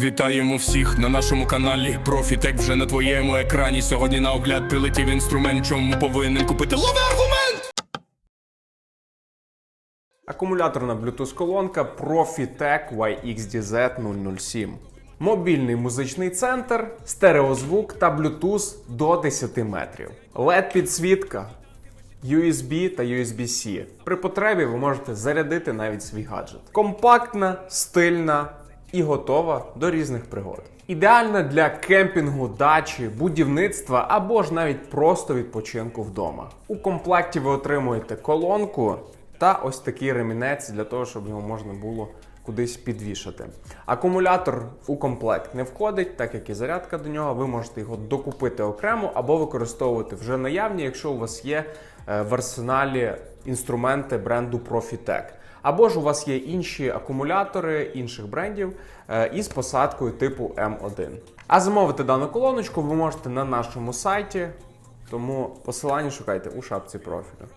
Вітаємо всіх на нашому каналі. Профітек вже на твоєму екрані. Сьогодні на огляд прилетів інструмент, чому повинен купити лови аргумент. Акумуляторна Bluetooth колонка Profitec YXDZ 007. Мобільний музичний центр, стереозвук та Bluetooth до 10 метрів. LED підсвітка, USB та USB-C. При потребі ви можете зарядити навіть свій гаджет. Компактна, стильна і готова до різних пригод. Ідеальна для кемпінгу, дачі, будівництва або ж навіть просто відпочинку вдома. У комплекті ви отримуєте колонку та ось такий ремінець для того, щоб його можна було кудись підвішати. Акумулятор у комплект не входить, так як і зарядка до нього. Ви можете його докупити окремо або використовувати вже наявні, якщо у вас є е, в арсеналі інструменти бренду Profitec. Або ж у вас є інші акумулятори інших брендів е, із посадкою типу М1. А замовити дану колоночку ви можете на нашому сайті, тому посилання шукайте у шапці профілю.